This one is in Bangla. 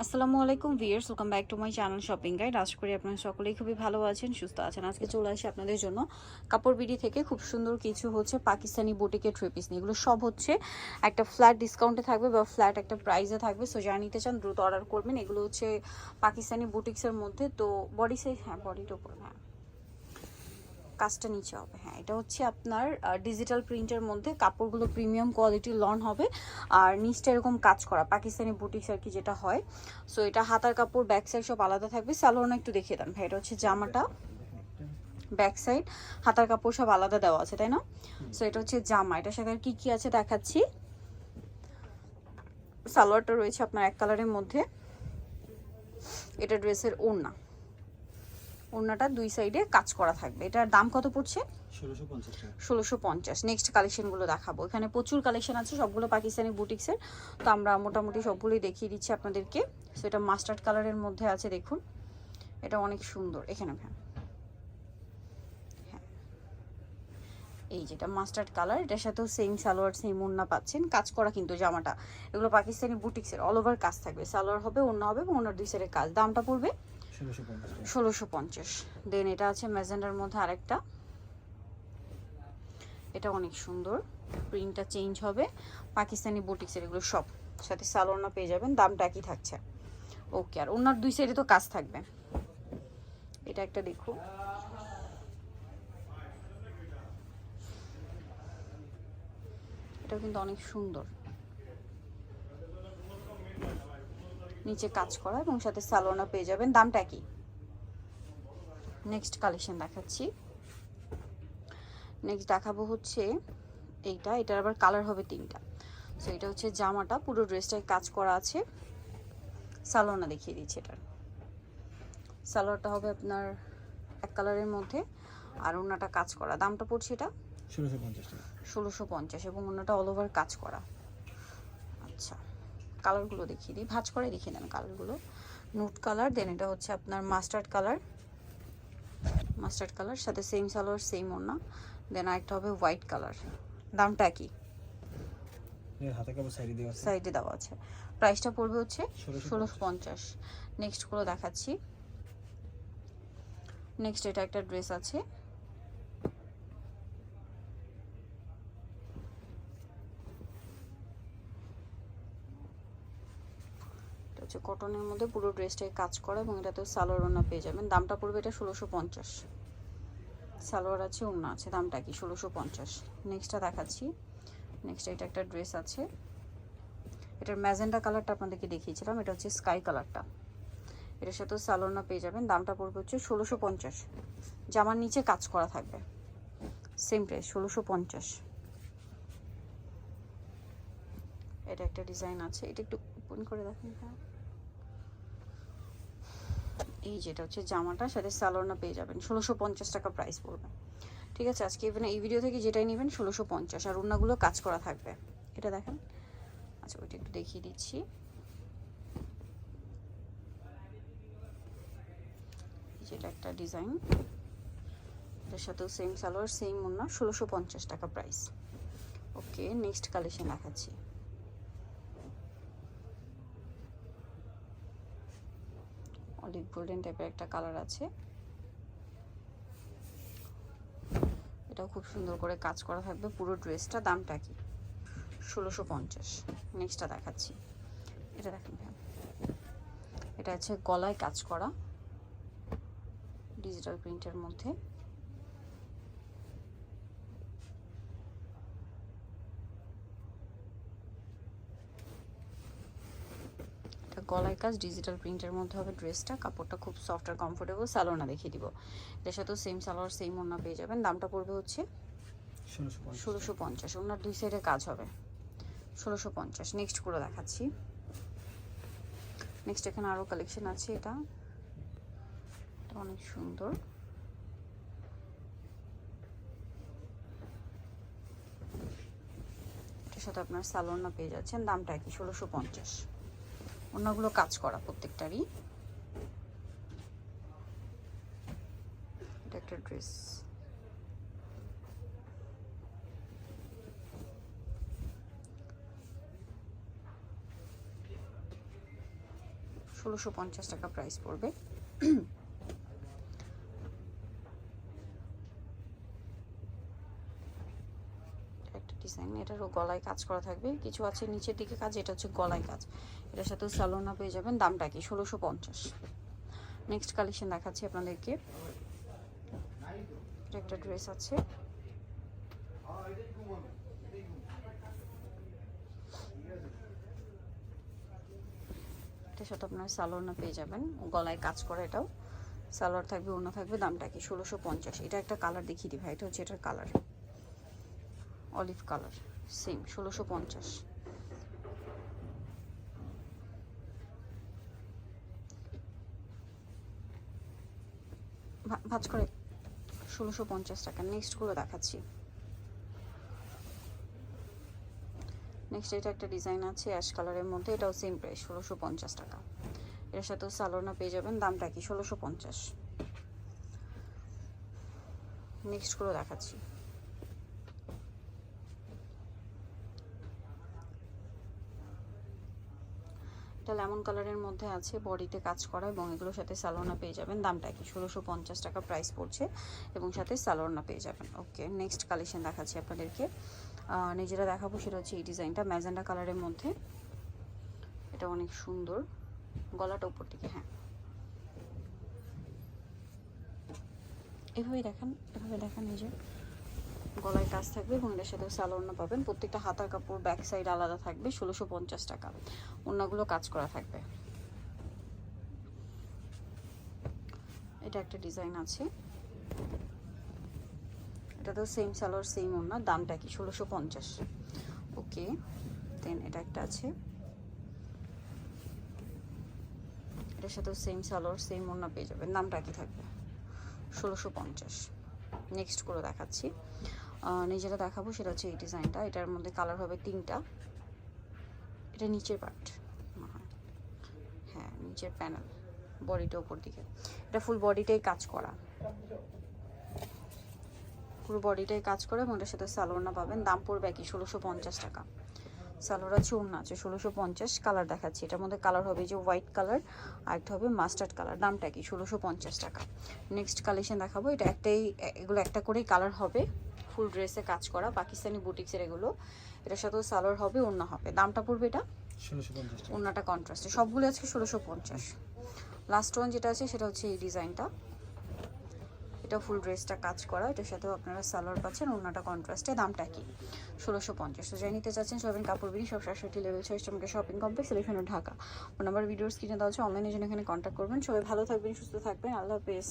আসসালামু আলাইকুম viewers welcome back to my channel shopping guide আশা করি আপনারা সকলেই খুবই ভালো আছেন, সুস্থ আছেন। আজকে চলে আসি আপনাদের জন্য কাপড় বিডি থেকে। খুব সুন্দর কিছু হচ্ছে পাকিস্তানি বুটিকের থ্রি পিস এগুলো সব হচ্ছে একটা ফ্ল্যাট ডিসকাউন্টে থাকবে বা ফ্ল্যাট একটা প্রাইসে থাকবে। সো যারা নিতে চান, দ্রুত অর্ডার করবেন। এগুলো হচ্ছে পাকিস্তানি বুটিক্সের মধ্যে। তো বডি সাইজ হ্যাঁ বডির ওপর হ্যাঁ। কাজটা নিচে হবে। হ্যাঁ এটা হচ্ছে আপনার ডিজিটাল প্রিন্টের মধ্যে কাপড়গুলো প্রিমিয়াম কোয়ালিটির লন হবে। আর নিচটা এরকম কাজ করা, পাকিস্তানি বুটিক্স আর কি যেটা হয়। সো এটা হাতার কাপড় ব্যাক সাইড সব আলাদা থাকবে। স্যালোনা একটু দেখিয়ে দেন। ভাই, এটা হচ্ছে জামাটা। ব্যাক সাইড হাতার কাপড় সব আলাদা দেওয়া আছে, তাই না? সো এটা হচ্ছে জামা। এটার সাথে আর কি কি আছে দেখাচ্ছি? সালোয়ারটা রয়েছে আপনার এক কালারের মধ্যে। এটা ড্রেসের ওড়না। ওড়নাটা দুই সাইডে কাজ করা থাকবে। এটার দাম কত পড়ছে? ষোলোশো পঞ্চাশ নেক্সট কালেকশনগুলো দেখাবো। এখানে প্রচুর কালেকশন আছে সবগুলো পাকিস্তানি বুটিক্সের তো আমরা মোটামুটি সবগুলোই দেখিয়ে দিচ্ছি আপনাদেরকে। সো এটা মাস্টার্ড কালারের মধ্যে আছে দেখুন। এটা অনেক সুন্দর। এখানে ভ্যান। হ্যাঁ। এই যেটা মাস্টার্ড কালার এটার সাথেও সেম সালোয়ার সেম ওড়না পাচ্ছেন। কাজ করা কিন্তু জামাটা। এগুলো পাকিস্তানি বুটিক্সের অল ওভার কাজ থাকবে। সালোয়ার হবে ওড়না হবে এবং ওনার দুই সাইডের কাজ। দামটা পড়বে ষোলোশো পঞ্চাশ। দেন এটা আছে ম্যাজেন্ডার মধ্যে আরেকটা। এটা অনেক সুন্দর। প্রিন্টটা চেঞ্জ হবে। পাকিস্তানি বুটিক্সের এগুলো সব। সাথে সালোনা পেয়ে যাবেন। দামটা একই থাকছে। ওকে আর ওনার দুই সাইডে তো কাজ থাকবে। এটা একটা দেখুন এটাও কিন্তু অনেক সুন্দর। নিচে কাজ করা এবং সাথে সালোনা পেয়ে যাবেন। দামটা কি? নেক্সট কালেকশন দেখাচ্ছি। নেক্সট দেখাবো হচ্ছে এইটা। এটার আবার কালার হবে তিনটা। সো এটা হচ্ছে জামাটা। পুরো ড্রেসটায় কাজ করা আছে। সালোনা দেখিয়ে দিচ্ছি এটার। সালোয়ারটা হবে আপনার এক কালারের মধ্যে আর ওনাটা কাজ করা। দামটা পড়ছে এটা? ষোলোশো পঞ্চাশ ষোলোশো পঞ্চাশ। এবং ওনাটা অল ওভার কাজ করা। আচ্ছা। কালারগুলো দেখিয়ে দিই। ভাজ করে দেখিয়ে দেন কালারগুলো নুট কালার দেন এটা হচ্ছে আপনার মাস্টার্ড কালার মাস্টার্ড কালার সাথে সেম সালোয়ার সেম ওড়না। দেন আরেকটা হবে হোয়াইট কালার দামটা কি? সাইডে দেওয়া আছে। সাইডে দেওয়া আছে। প্রাইসটা পড়বে হচ্ছে ষোলোশো পঞ্চাশ। নেক্সটগুলো দেখাচ্ছি। নেক্সট এটা একটা ড্রেস আছে। হচ্ছে কটনের মধ্যে পুরো ড্রেসটাই কাজ করা এবং এটাতেও সালোয়ার ওড়না পেয়ে যাবেন। দামটা পড়বে এটা ষোলোশো পঞ্চাশ। সালোয়ার আছে, ওড়না আছে, দামটা কি? ষোলোশো পঞ্চাশ। নেক্সটটা দেখাচ্ছি। নেক্সট এটা একটা ড্রেস আছে। এটার ম্যাজেন্ডা কালারটা আপনাদেরকে দেখিয়েছিলাম, এটা হচ্ছে স্কাই কালারটা। এটার সাথেও সালোনা পেয়ে যাবেন। দামটা পড়বে হচ্ছে ষোলোশো পঞ্চাশ। জামার নিচে কাজ করা থাকবে। সেম প্রাইস ষোলোশো পঞ্চাশ। এটা একটা ডিজাইন আছে। এটা একটু ওপেন করে দেখেন হ্যাঁ। এই যেটা হচ্ছে জামাটা সাথে সালোনা পেয়ে যাবেন। ষোলোশো পঞ্চাশ টাকা প্রাইস পড়বে। ঠিক আছে? আজকে ইভেন এই ভিডিও থেকে যেটাই নেবেন, ষোলোশো পঞ্চাশ। আর অন্যগুলো কাজ করা থাকবে। এটা দেখেন। আচ্ছা ওইটা একটু দেখিয়ে দিচ্ছি। যেটা একটা ডিজাইন এটার সাথেও সেম সালোয়ার সেম ওনা ষোলোশো পঞ্চাশ টাকা প্রাইস ওকে নেক্সট কালেকশন দেখাচ্ছি। অলিভ গোল্ডেন টাইপের একটা কালার আছে। এটাও খুব সুন্দর করে কাজ করা থাকবে, পুরো ড্রেসটা দামটা কি? ষোলোশো পঞ্চাশ। নেক্সটটা দেখাচ্ছি। এটা দেখেন ভাই। এটা আছে গলায় কাজ করা ডিজিটাল প্রিন্টের মধ্যে এটা গলায় কাজ ডিজিটাল প্রিন্টের মধ্যে হবে ড্রেসটা কাপড়টা খুব সফট আর কমফোর্টেবল সালোনা দেখিয়ে দিব। এটার সাথেও সেম সালোয়ার সেম ওড়না পেয়ে যাবেন। দামটা পড়বে হচ্ছে ষোলোশো পঞ্চাশ। ষোলোশো পঞ্চাশ। ওনার দুই সাইডে কাজ হবে। ষোলোশো পঞ্চাশ। নেক্সট করে দেখাচ্ছি। নেক্সট এখানে আরও কালেকশন আছে এটা। এটা অনেক সুন্দর। এটার সাথে আপনার সালোনা পেয়ে যাচ্ছেন। দামটা কি ষোলোশো পঞ্চাশ। অন্যগুলো কাজ করা প্রত্যেকটারই। একটা ড্রেস। ষোলোশো পঞ্চাশ টাকা প্রাইস পড়বে একটা ডিজাইন এটারও গলায় কাজ করা থাকবে। কিছু আছে নিচের দিকে কাজ, এটা হচ্ছে গলায় কাজ। এটার সাথেও সালোনা পেয়ে যাবেন, দামটা কি? ষোলোশো পঞ্চাশ। নেক্সট কালেকশন দেখাচ্ছি আপনাদেরকে। একটা ড্রেস আছে। এটার সাথে আপনার সালোয়ারনা পেয়ে যাবেন, গলায় কাজ করা এটাও। সালোয়ার থাকবে অন্য থাকবে, দামটা কি? ষোলোশো পঞ্চাশ। এটা একটা কালার দেখিয়ে দিই এটা হচ্ছে এটার কালার অলিভ কালার। সেম ষোলোশো পঞ্চাশ। ভাজ করে ষোলোশো পঞ্চাশ টাকা। নেক্সটগুলো দেখাচ্ছি। নেক্সট এটা একটা ডিজাইন আছে অ্যাশ কালারের মধ্যে। এটাও সেম প্রাইস ষোলোশো পঞ্চাশ টাকা। এর সাথেও সালোনা পেয়ে যাবেন। দামটা কি? ষোলোশো পঞ্চাশ। নেক্সটগুলো দেখাচ্ছি। এটা লেমন কালারের মধ্যে আছে বডিতে কাজ করা এবং এগুলোর সাথে সালোনা পেয়ে যাবেন। দামটা কি? ষোলোশো পঞ্চাশ টাকা প্রাইস পড়ছে এবং সাথে সালোনা পেয়ে যাবেন। ওকে নেক্সট কালেকশন দেখাচ্ছি আপনাদেরকে। নিজেরা দেখাবো সেটা হচ্ছে এই ডিজাইনটা ম্যাজেন্ডা কালারের মধ্যে। এটা অনেক সুন্দর। গলাটা উপর দিকে হ্যাঁ। এভাবেই দেখান, এভাবে দেখান যে। গলায় কাজ থাকবে এবং এটার সাথে সালোয়ারনা পাবেন। প্রত্যেকটা হাতার কাপড় ব্যাক সাইড আলাদা থাকবে, ষোলোশো পঞ্চাশ টাকা। অন্যগুলো কাজ করা থাকবে। এটা একটা ডিজাইন আছে। এটা তো সেম সালোয়ার সেম ওনা দামটা কি? ষোলোশো পঞ্চাশ। ওকে দেন এটা একটা আছে। এটার সাথেও সেম সালোয়ার সেম ওনা পেয়ে যাবেন। দামটা কি থাকবে? ষোলোশো পঞ্চাশ। নেক্সট করে দেখাচ্ছি। নিজেরা দেখাবো সেটা হচ্ছে এই ডিজাইনটা। এটার মধ্যে কালার হবে তিনটা। এটা নিচের পার্ট হ্যাঁ নিচের প্যানেল বডিটা উপর দিকে। এটা ফুল বডিটাই কাজ করা। পুরো বডিটাই কাজ করে এবং এটার সাথে সালোয়ারনা পাবেন। দাম পড়বে কি ষোলোশো পঞ্চাশ টাকা। সালোয়ার আছে ওড়না আছে ষোলোশো পঞ্চাশ কালার দেখাচ্ছি। এটার মধ্যে কালার হবে যে হোয়াইট কালার আর একটা হবে মাস্টার্ড কালার দামটা কি? ষোলোশো পঞ্চাশ টাকা। নেক্সট কালেকশন দেখাবো। এটা একটাই এগুলো একটা করেই কালার হবে। ফুল ড্রেসে কাজ করা পাকিস্তানি বুটিক্সের এগুলো। এটার সাথেও সালোয়ার হবে ওড়না হবে। দামটা পড়বে এটা? ওড়নাটা কন্ট্রাস্টে সবগুলো আজকে ষোলোশো পঞ্চাশ। লাস্ট ওয়ান যেটা আছে সেটা হচ্ছে এই ডিজাইনটা এটা ফুল ড্রেসটা কাজ করা, এটার সাথেও আপনারা সালোয়ার পাচ্ছেন ওনাটা কন্ট্রাস্টে দামটা কি? ষোলোশো পঞ্চাশ। তো যাই নিতে চাচ্ছেন সবেন কাপড়, বিড়ি, সব সাতষট্টি লেভেল ছয় আমাকে শপিং কমপ্লেক্স এলিফেন্ট ঢাকা। ও নাম্বার ভিডিওস কিনে দেওয়া হচ্ছে অনলাইনে জন্য এখানে কন্ট্যাক্ট করবেন। সবাই ভালো থাকবেন, সুস্থ থাকবেন, আল্লাহ হাফেজ।